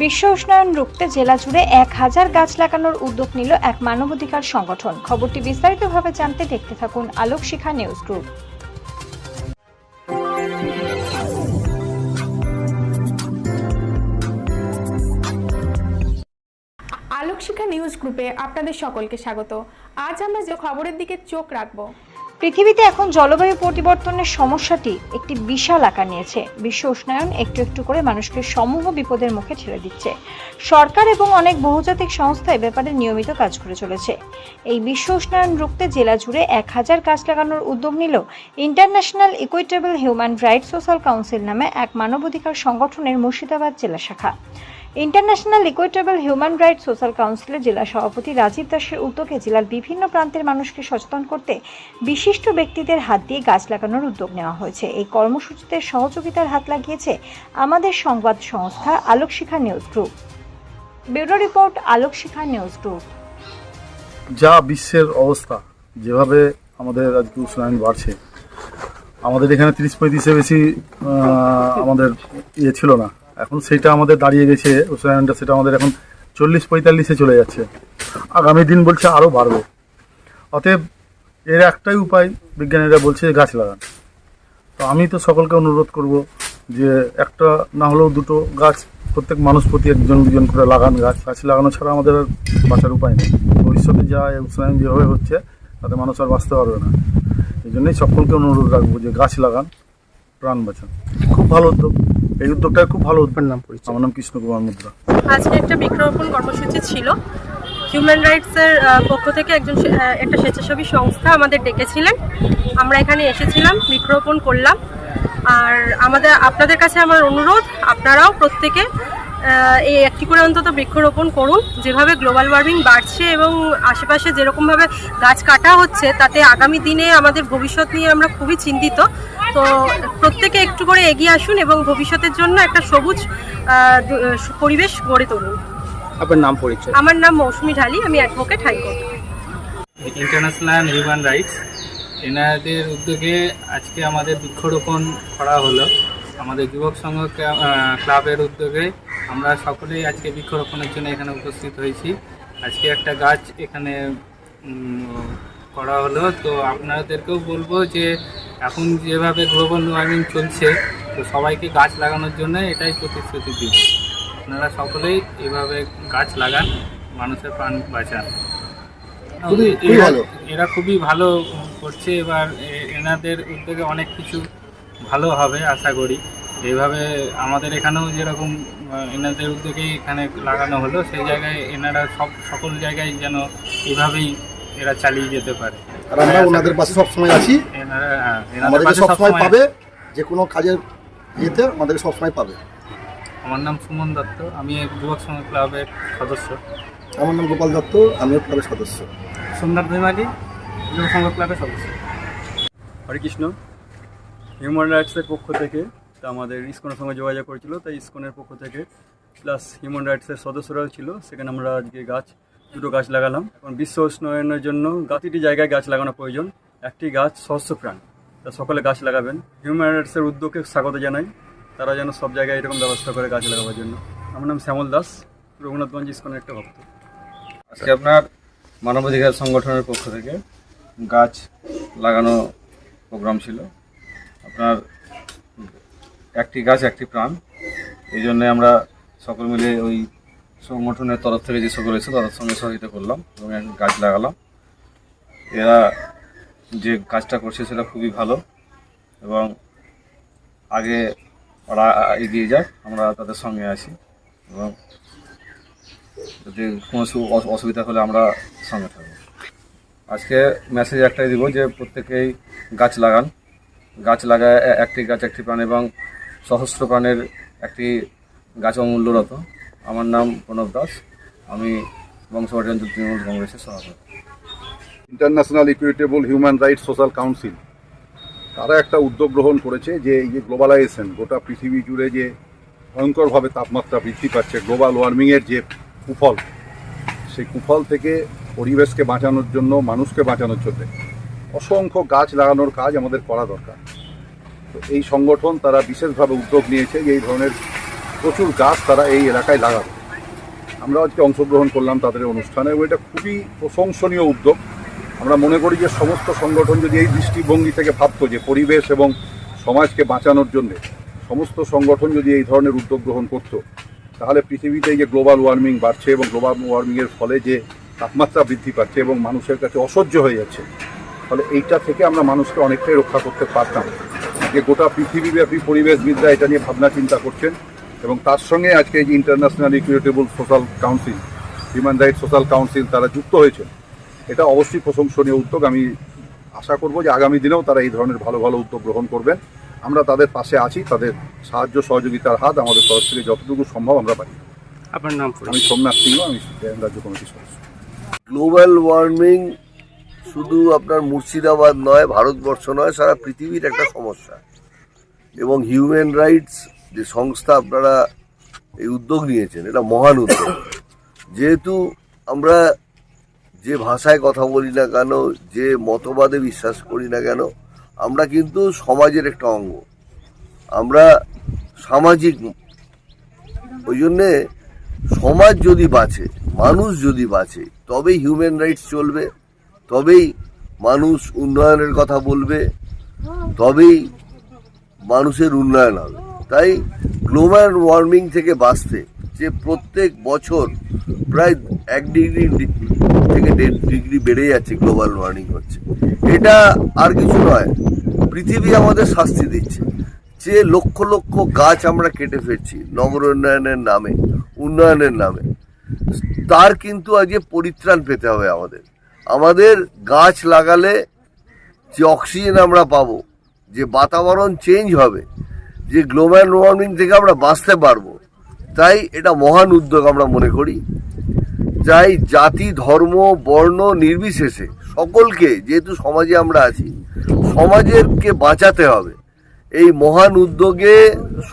বিশ্ব উষ্ণায়ন রুখতে জেলা জুড়ে এক হাজার গাছ লাগানোর উদ্যোগ নিল এক মানবাধিকার সংগঠন। খবরটি বিস্তারিতভাবে জানতে দেখতে থাকুন Alokshikha news group. Alokshikha news গ্রুপে আপনাদের সকলকে স্বাগত। আজ আমরা যে খবরের দিকে চোখ রাখব পৃথিবীতে এখন জলবায়ু পরিবর্তনের সমস্যাটি একটি বিশাল আকার নিয়েছে। বিশ্ব উষ্ণায়ন একটু একটু করে মানুষকে সমূহ বিপদের মুখে ঠেলে দিচ্ছে। সরকার এবং অনেক বহুজাতিক সংস্থা এ ব্যাপারে নিয়মিত কাজ করে চলেছে। এই বিশ্ব উষ্ণায়ন রুখতে জেলা জুড়ে এক হাজার গাছ লাগানোর উদ্যোগ নিল international equitable human rights social council নামে এক মানবাধিকার সংগঠনের মুর্শিদাবাদ জেলা শাখা। International equitable human rights social কাউন্সিলের জেলা সভাপতি রাজীব দাসের উদ্যোগে জেলার বিভিন্ন প্রান্তের মানুষকে সচেতন করতে বিশিষ্ট ব্যক্তিদের হাত দিয়ে গাছ লাগানোর উদ্যোগ নেওয়া হয়েছে। এই কর্মসূচিতে সহযোগিতার হাত লাগিয়েছে আমাদের সংবাদ সংস্থা Alokshikha news group. Bureau report, Alokshikha news group. যা বিশ্বের অবস্থা, যেভাবে আমাদের আজকে উষ্ণায়ন বাড়ছে, আমাদের এখানে তিরিশ পঁয়ত্রিশে বেশি আমাদের ইয়ে ছিল না। এখন সেটা আমাদের দাঁড়িয়ে গেছে উষ্ণায়নটা সেটা আমাদের এখন চল্লিশ পঁয়তাল্লিশে চলে যাচ্ছে। আগামী দিন বলছে আরও বাড়বে। অতএব এর একটাই উপায়, বিজ্ঞানীরা বলছে গাছ লাগান। তো আমি তো সকলকে অনুরোধ করব যে একটা না হলেও দুটো গাছ, প্রত্যেক মানুষ প্রতি একজন দুজন করে লাগান। গাছ গাছ লাগানো ছাড়া আমাদের আর বাঁচার উপায় নেই। ভবিষ্যতে যা উষ্ণায়ন যেভাবে হচ্ছে, তাতে মানুষ আর বাঁচতে পারবে না। এই জন্যই সকলকে অনুরোধ রাখব যে গাছ লাগান, প্রাণ বাঁচান। খুব ভালো উদ্যোগ। এই উদ্যোগটা খুব ভালো উদ্যোগ নাম পড়েছে আমার নাম কৃষ্ণ কুমার মুদ্রা। আজকে একটা বৃক্ষরোপণ কর্মসূচি ছিল। হিউম্যান রাইটসের পক্ষ থেকে একজন একটা স্বেচ্ছাসেবী সংস্থা আমাদের ডেকেছিলেন। আমরা এখানে এসেছিলাম বৃক্ষরোপণ করলাম। আর আমাদের আপনাদের কাছে আমার অনুরোধ আপনারাও প্রত্যেকে এই একটি করে অন্তত বৃক্ষরোপণ করুন। যেভাবে গ্লোবাল ওয়ার্মিং বাড়ছে এবং আশেপাশে যেরকমভাবে গাছ কাটা হচ্ছে তাতে আগামী দিনে আমাদের ভবিষ্যৎ নিয়ে আমরা খুবই চিন্তিত। তো প্রত্যেকে একটু করে এগিয়ে আসুন এবং ভবিষ্যতের জন্য একটা সবুজ পরিবেশ গড়ে তুলুন। আপনার নাম পরিচয়? আমার নাম মৌসুমি ঢালি আমি advocate high court. International human rights এনাদের উদ্যোগে আজকে আমাদের বৃক্ষরোপণ করা হলো। আমাদের যুবক সংঘ ক্লা- ক্লাবের উদ্যোগে আমরা সকলেই আজকে বৃক্ষরোপণের জন্য এখানে উপস্থিত হয়েছি। আজকে একটা গাছ এখানে করা হলো। তো আপনাদেরকেও বলব যে এখন যেভাবে গ্লোবাল ওয়ার্মিং চলছে তো সবাইকে গাছ লাগানোর জন্য এটাই প্রতিশ্রুতি দিন আপনারা সকলেই এভাবে গাছ লাগান মানুষের প্রাণ বাঁচান। এরা- খুবই ভালো। করছে এবার এ- এনাদের উদ্যোগে অনেক কিছু ভালো হবে আশা করি। এইভাবে আমাদের এখানেও যেরকম এনাদের উদ্যোগেই এখানে লাগানো হলো সেই জায়গায় এনারা সব সকল জায়গায় যেন এভাবেই এরা চালিয়ে যেতে পারে। আর আমরা ওনাদের পাশে সবসময় আছি। হ্যাঁ, আমাদেরকে পাশে সবসময় পাবে। যে কোনো কাজের ইয়েতে আমাদেরকে সবসময় পাবে। আমার নাম সুমন দত্ত। আমি এক যুবক সংঘ ক্লাবের সদস্য। আমার নাম গোপাল দত্ত। আমিও ক্লাবের সদস্য। সোমনাথ বিমালি যুবক সংঘ ক্লাবের সদস্য। হরে কৃষ্ণ। হিউম্যান রাইটসের পক্ষ থেকে তা আমাদের ইস্কনের সঙ্গে যোগাযোগ করেছিল। তাই ইস্কনের পক্ষ থেকে প্লাস হিউম্যান রাইটসের সদস্যরাও ছিল। সেখানে আমরা আজকে গাছ দুটো গাছ লাগালাম। কারণ বিশ্ব উষ্ণায়নের জন্য প্রতিটি জায়গায় গাছ লাগানো প্রয়োজন। একটি গাছ সহস্র প্রাণ। তা সকলে গাছ লাগাবেন। হিউম্যান রাইটসের উদ্যোগকে স্বাগত জানাই। তারা যেন সব জায়গায় এরকম ব্যবস্থা করে গাছ লাগাবার জন্য। আমার নাম শ্যামল দাস। রঘুনাথগঞ্জ ইসকনের একটা ভক্ত। আজকে আপনার মানবাধিকার সংগঠনের পক্ষ থেকে গাছ লাগানো প্রোগ্রাম ছিল। আপনার একটি গাছ, একটি প্রাণ। এই জন্যে আমরা সকল মিলে ওই সংগঠনের তরফ থেকে যে সকল এসে তাদের সঙ্গে সহযোগিতা করলাম এবং একটি গাছ লাগালাম। এরা যে কাজটা করছে সেটা খুবই ভালো এবং আগে ওরা এগিয়ে যাক, আমরা তাদের সঙ্গে আছি এবং যদি কোনো অসুবিধা হলে আমরা সঙ্গে থাকব। আজকে মেসেজ একটাই দিব যে, প্রত্যেকেই গাছ লাগান। গাছ লাগায় একটি গাছ, একটি প্রাণ এবং সহস্র প্রাণের একটি গাছ অমূল্যরত। আমার নাম প্রণব দাস। আমি বংশবাড়ি অঞ্চল তৃণমূল কংগ্রেসের সভাপতি। International equitable human rights social council তারা একটা উদ্যোগ গ্রহণ করেছে যে এই যে গ্লোবালাইজেশন গোটা পৃথিবী জুড়ে যে ভয়ঙ্করভাবে তাপমাত্রা বৃদ্ধি পাচ্ছে গ্লোবাল ওয়ার্মিংয়ের যে কুফল, সেই কুফল থেকে পরিবেশকে বাঁচানোর জন্য, মানুষকে বাঁচানোর জন্য অসংখ্য গাছ লাগানোর কাজ আমাদের করা দরকার। তো এই সংগঠন তারা বিশেষভাবে উদ্যোগ নিয়েছে যে এই ধরনের প্রচুর গাছ তারা এই এলাকায় লাগাবে। আমরা আজকে অংশগ্রহণ করলাম তাদের অনুষ্ঠানে এবং এটা খুবই প্রশংসনীয় উদ্যোগ। আমরা মনে করি যে সমস্ত সংগঠন যদি এই দৃষ্টিভঙ্গি থেকে ভাবতো যে পরিবেশ এবং সমাজকে বাঁচানোর জন্যে সমস্ত সংগঠন যদি এই ধরনের উদ্যোগ গ্রহণ করতো, তাহলে পৃথিবীতে যে গ্লোবাল ওয়ার্মিং বাড়ছে এবং গ্লোবাল ওয়ার্মিংয়ের ফলে যে তাপমাত্রা বৃদ্ধি পাচ্ছে এবং মানুষের কাছে অসহ্য হয়ে যাচ্ছে ফলে এইটা থেকে আমরা মানুষকে অনেকটাই রক্ষা করতে পারতাম। যে গোটা পৃথিবীব্যাপী পরিবেশবিদরা এটা নিয়ে ভাবনা চিন্তা করছেন। এবং তার সঙ্গে আজকে এই যে international equitable social council human rights social council তারা যুক্ত হয়েছে এটা অবশ্যই প্রশংসনীয় উদ্যোগ। আমি আশা করব যে আগামী দিনেও তারা এই ধরনের ভালো ভালো উদ্যোগ গ্রহণ করবেন। আমরা তাদের পাশে আছি তাদের সাহায্য সহযোগিতার হাত আমাদের তরফ থেকে যতটুকু সম্ভব আমরা পারি। আপনার নাম আমি সোমনাথ সিংহ আমি রাজ্য কমিটির সদস্য। গ্লোবাল ওয়ার্মিং শুধু আপনার মুর্শিদাবাদ নয় ভারতবর্ষ নয় সারা পৃথিবীর একটা সমস্যা। এবং হিউম্যান রাইটস যে সংস্থা আপনারা এই উদ্যোগ নিয়েছেন, এটা মহান উদ্যোগ। যেহেতু আমরা যে ভাষায় কথা বলি না কেন, যে মতবাদে বিশ্বাস করি না কেন, আমরা কিন্তু সমাজের একটা অঙ্গ। আমরা সামাজিক, ওই জন্যে সমাজ যদি বাঁচে, মানুষ যদি বাঁচে, তবেই হিউম্যান রাইটস চলবে, তবেই মানুষ উন্নয়নের কথা বলবে, তবেই মানুষের উন্নয়ন হবে। তাই গ্লোবাল ওয়ার্মিং থেকে বাঁচতে যে প্রত্যেক বছর প্রায় এক ডিগ্রি থেকে দেড় ডিগ্রি বেড়ে যাচ্ছে গ্লোবাল ওয়ার্মিং হচ্ছে। এটা আর কিছু নয়, পৃথিবী আমাদের শাস্তি দিচ্ছে। যে লক্ষ লক্ষ গাছ আমরা কেটে ফেলছি, নগর উন্নয়নের নামে উন্নয়নের নামে, তার কিন্তু আজকে পরিত্রাণ পেতে হবে আমাদের। আমাদের গাছ লাগালে যে অক্সিজেন আমরা পাবো, যে বাতাবরণ চেঞ্জ হবে যে গ্লোবাল ওয়ার্মিং থেকে আমরা বাঁচতে পারব, তাই এটা মহান উদ্যোগ আমরা মনে করি। যাই জাতি, ধর্ম, বর্ণ নির্বিশেষে সকলকে, যেহেতু সমাজে আমরা আছি, সমাজেরকে বাঁচাতে হবে। এই মহান উদ্যোগে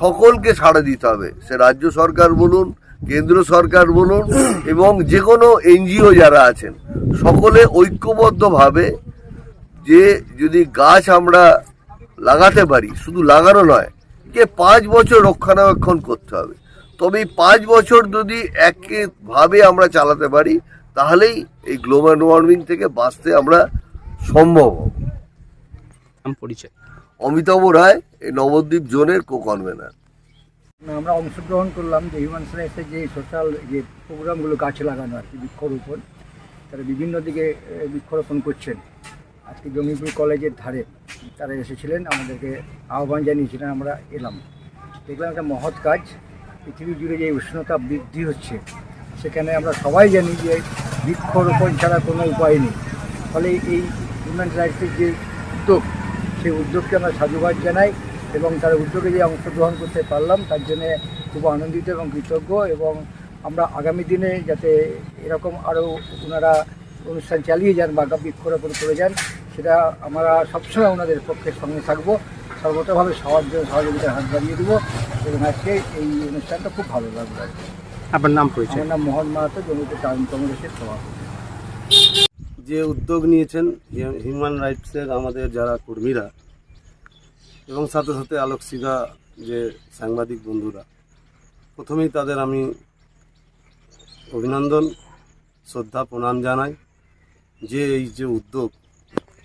সকলকে সাড়া দিতে হবে। সে রাজ্য সরকার বলুন, কেন্দ্র সরকার বলুন, এবং যে কোনো এনজিও যারা আছেন, সকলে ঐক্যবদ্ধভাবে যে যদি গাছ আমরা লাগাতে পারি, শুধু লাগানো নয় কে পাঁচ বছর রক্ষণাবেক্ষণ করতে হবে। তবে এই পাঁচ বছর যদি একভাবে আমরা চালাতে পারি তাহলেই এই গ্লোবাল ওয়ার্মিং থেকে বাঁচতে আমরা সম্ভব হব। পরিচয়। অমিতাভ রায় এই নবদ্বীপ জোনের কো কনভেনার আমরা অংশগ্রহণ করলাম যে হিউম্যান রাইটসের যে সোশ্যাল যে প্রোগ্রামগুলো গাছ লাগানো আর কি বৃক্ষরোপণ তারা বিভিন্ন দিকে বৃক্ষরোপণ করছেন। আজকে জঙ্গিপুর কলেজের ধারে তারা এসেছিলেন, আমাদেরকে আহ্বান জানিয়েছিলেন, আমরা এলাম। দেখলাম একটা মহৎ কাজ, পৃথিবী জুড়ে যে উষ্ণতা বৃদ্ধি হচ্ছে, সেখানে আমরা সবাই জানি যে বৃক্ষরোপণ ছাড়া কোনো উপায় নেই। ফলে এই হিউম্যান রাইটসের যে উদ্যোগ, সেই উদ্যোগকে আমরা সাধুবাদ জানাই এবং তার উদ্যোগে যে অংশগ্রহণ করতে পারলাম, তার জন্য খুব আনন্দিত এবং কৃতজ্ঞ এবং আমরা আগামী দিনে যাতে এরকম আরও ওনারা অনুষ্ঠান চালিয়ে যান বা বৃক্ষরোপণ করে যান সেটা আমরা সবসময় ওনাদের পক্ষে সঙ্গে থাকব। সর্বতভাবে সাহায্য সহযোগিতার হাত বাড়িয়ে দেবো এবং আজকে এই অনুষ্ঠানটা খুব ভালো লাগল কি। আপনার নাম পরিচয়? আমার নাম মোহন মাহাতো জমিতে টাউন কংগ্রেসের সভাপতি। যে উদ্যোগ নিয়েছেন হিউম্যান রাইটসের আমাদের যারা কর্মীরা এবং সাথে সাথে আলোকশিখা যে সাংবাদিক বন্ধুরা প্রথমেই তাদের আমি অভিনন্দন শ্রদ্ধা প্রণাম জানাই। যে এই যে উদ্যোগ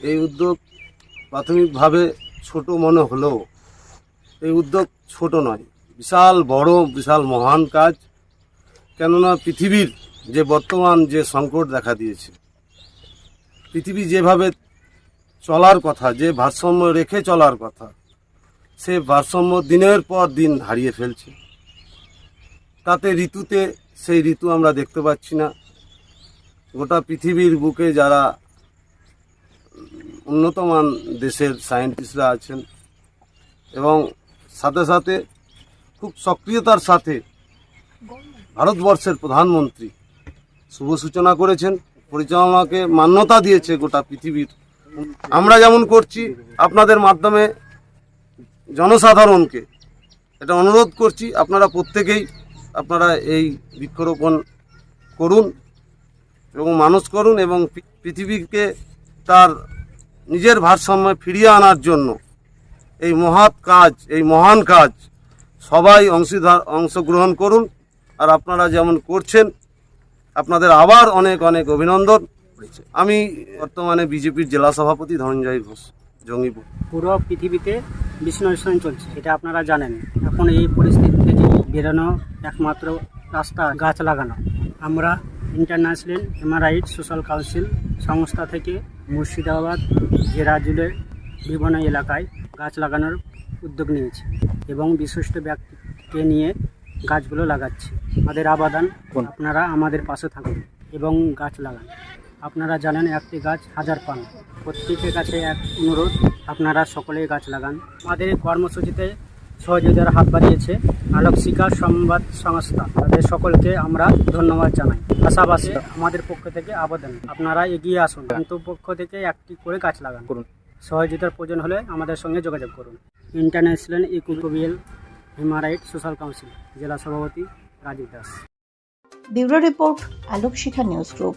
এই উদ্যোগ প্রাথমিকভাবে ছোট মনে হলেও এই উদ্যোগ ছোট নয়, বিশাল বড়, বিশাল মহান কাজ। কেননা পৃথিবীর যে বর্তমান যে সংকট দেখা দিয়েছে, পৃথিবী যেভাবে চলার কথা, যে ভারসাম্য রেখে চলার কথা, সে ভারসাম্য দিনের পর দিন হারিয়ে ফেলছে। তাতে ঋতুতে সেই ঋতু আমরা দেখতে পাচ্ছি না। গোটা পৃথিবীর বুকে যারা উন্নতমান দেশের সায়েন্টিস্টরা আছেন এবং সাথে সাথে খুব সক্রিয়তার সাথে ভারতবর্ষের প্রধানমন্ত্রী শুভ সূচনা করেছেন, পরিচালনাকে মান্যতা দিয়েছে গোটা পৃথিবীর। আমরা যেমন করছি, আপনাদের মাধ্যমে জনসাধারণকে এটা অনুরোধ করছি, আপনারা প্রত্যেকেই আপনারা এই বৃক্ষরোপণ করুন এবং মানুষ করুন এবং পৃথিবীকে তার নিজের ভারসাম্য ফিরিয়ে আনার জন্য এই মহৎ কাজ, এই মহান কাজ সবাই অংশীদার, অংশগ্রহণ করুন। আর আপনারা যেমন করছেন, আপনাদের আবার অনেক অনেক অভিনন্দন। আমি বর্তমানে বিজেপির জেলা সভাপতি ধনঞ্জয় ঘোষ, জঙ্গিপুর। পুরো পৃথিবীতে বিষ্ণু চলছে এটা আপনারা জানেন। এখন এই পরিস্থিতি থেকে বেরোনো একমাত্র রাস্তা গাছ লাগানো। আমরা international human rights social council সংস্থা থেকে মুর্শিদাবাদ জেলা জুড়ে বিভিন্ন এলাকায় গাছ লাগানোর উদ্যোগ নিয়েছে এবং বিশিষ্ট ব্যক্তিকে নিয়ে গাছগুলো লাগাচ্ছে। আমাদের আবাদান আপনারা আমাদের পাশে থাকুন এবং গাছ লাগান। আপনারা জানেন একটি গাছ হাজার পান। প্রত্যেকের কাছে এক অনুরোধ আপনারা সকলেই গাছ লাগান। আমাদের কর্মসূচিতে সহযোগিতার হাত বাড়িয়েছে আলোক শিকার সংবাদ সংস্থা। তাদের সকলকে আমরা ধন্যবাদ জানাই। পাশাপাশি আমাদের পক্ষ থেকে আবেদন। আপনারা এগিয়ে আসুন। কিন্তু পক্ষ থেকে একটি করে গাছ লাগান। করুন। সহযোগিতার প্রয়োজন হলে আমাদের সঙ্গে যোগাযোগ করুন। International equitable human right social council জেলা সভাপতি Rajib Das. Bureau report Alokshikha news group.